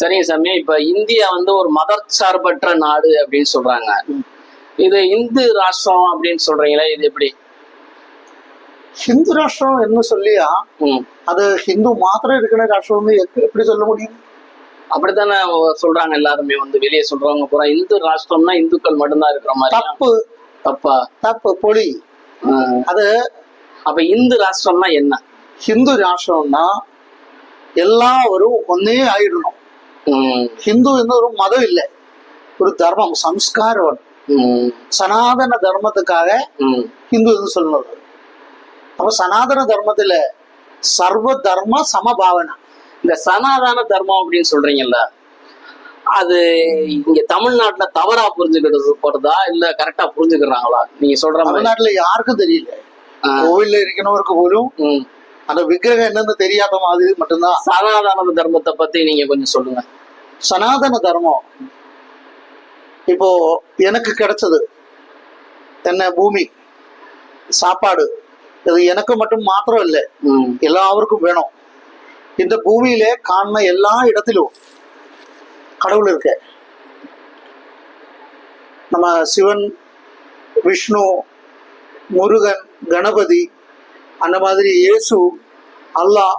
சரிங்க சாமி இப்ப இந்தியா வந்து ஒரு மதச்சார்பற்ற நாடு அப்படின்னு சொல்றாங்க. இது இந்து ராஷ்டிரம் அப்படின்னு சொல்றீங்களே இது எப்படி? ஹிந்து ராஷ்டிரம் என்ன சொல்லியா? ம். அது ஹிந்து மாத்திரம் இருக்கிற ராஷ்டிரம் எப்படி சொல்ல முடியும்? அப்படித்தானே சொல்றாங்க எல்லாருமே வந்து வெளியே சொல்றவங்க பூரா. இந்து ராஷ்டிரம்னா இந்துக்கள் மட்டும்தான் இருக்கிற மாதிரி தப்பு. தப்பா? தப்பு ஆ. அது அப்ப இந்து ராஷ்டிரம்னா என்ன? ஹிந்து ராஷ்டிரம்னா எல்லாரும் ஒன்னே ஆயிடணும். ஹிந்து ஒரு மதம் இல்லை ஒரு தர்மம் சம்ஸ்காரம் சனாதன தர்மத்துக்காக ஹிந்து சொல்லுவது அப்ப சனாதன தர்மத்துல சர்வ தர்ம சமபாவனை இந்த சனாதன தர்மம் அப்படின்னு சொல்றீங்கல்ல அது இங்க தமிழ்நாட்டுல தவறா புரிஞ்சுக்கிட்டு போறதா இல்ல கரெக்டா புரிஞ்சுக்கிறாங்களா நீங்க சொல்ற தமிழ்நாட்டுல யாருக்கும் தெரியல கோவில்ல இருக்கிறவருக்கு போலும். அந்த விக்கிரகம் என்னன்னு தெரியாத மாதிரி மட்டும்தான் சனாதன தர்மத்தை பத்தி நீங்க கொஞ்சம் சொல்லுங்க சனாதன தர்மம். இப்போ எனக்கு கிடைச்சது. என்ன பூமி சாப்பாடு இது எனக்கு மட்டும் மாத்திரம் இல்லை. எல்லாருக்கும் வேணும். இந்த பூமியில காண எல்லா இடத்திலும் கடவுள் இருக்க. நம்ம சிவன் விஷ்ணு முருகன் கணபதி அந்த மாதிரி இயேசு அல்லாஹ்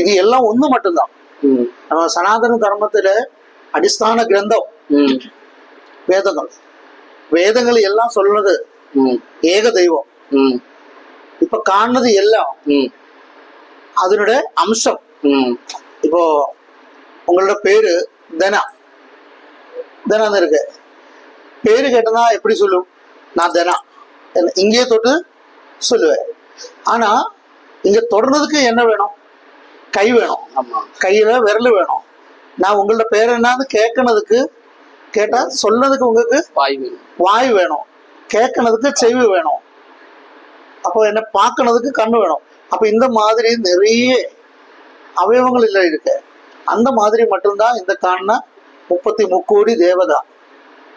இது எல்லாம் ஒண்ணு மட்டும்தான். நம்ம சனாதன தர்மத்துல அடிஸ்தான கிரந்தம். ம், வேதங்கள். வேதங்கள் எல்லாம் சொல்றது ஏக தெய்வம். இப்ப காணுது எல்லாம் அதனுடைய அம்சம். ம், இப்போ உங்களோட பேரு தனா. தனான்னு இருக்கு. பேரு கேட்டனா எப்படி சொல்லும்? நான் தனா. இங்கேயே தொட்டு சொல்லுவேன். ஆனா இங்க தொடர்றதுக்கு என்ன வேணும்? கை வேணும். ஆமா. கையில விரல் வேணும். நான் உங்களோட பேர் என்னன்னு கேட்கறதுக்கு கேட்டா சொன்னதுக்கு உங்களுக்கு வாய்வு வாய் வேணும். கேட்கறதுக்கு செவி வேணும். அப்போ என்ன பார்க்கறதுக்கு கண்ணு வேணும். அப்போ இந்த மாதிரி நிறைய அவயவங்கள் இல்லை இருக்கு. அந்த மாதிரி மட்டும்தான் இந்த காண முப்பத்தி முக்கோடி தேவதா.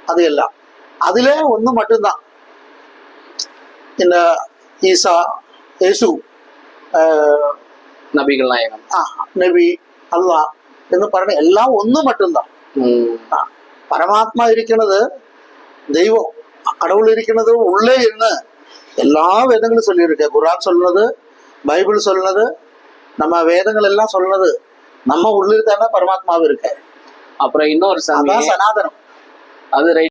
அது எல்லாம். அதுல ஒன்று மட்டும்தான். இந்த ஈசா இயேசு நபிகள் நாயகம் ஆஹ், நபி அல்லாஹ் എന്ന് പറയുന്ന എല്ലാം ഒന്ന് மட்டும்தான் ம், ആ, പരമാത്മാ ഇരിക്കുന്നത് ദൈവം கடவுள் இருக்கிறது உள்ளே இருந்து எல்லா வேதங்களும் சொல்லியிருக்கு குரான் சொல்றது பைபிள் சொல்றது நம்ம வேதங்கள் எல்லாம் சொல்றது நம்ம உள்ளிருக்கான பரமாத்மாவும் இருக்கு அப்புறம் இன்னொரு சாமி அதான் சனாதனம் அது ரைட்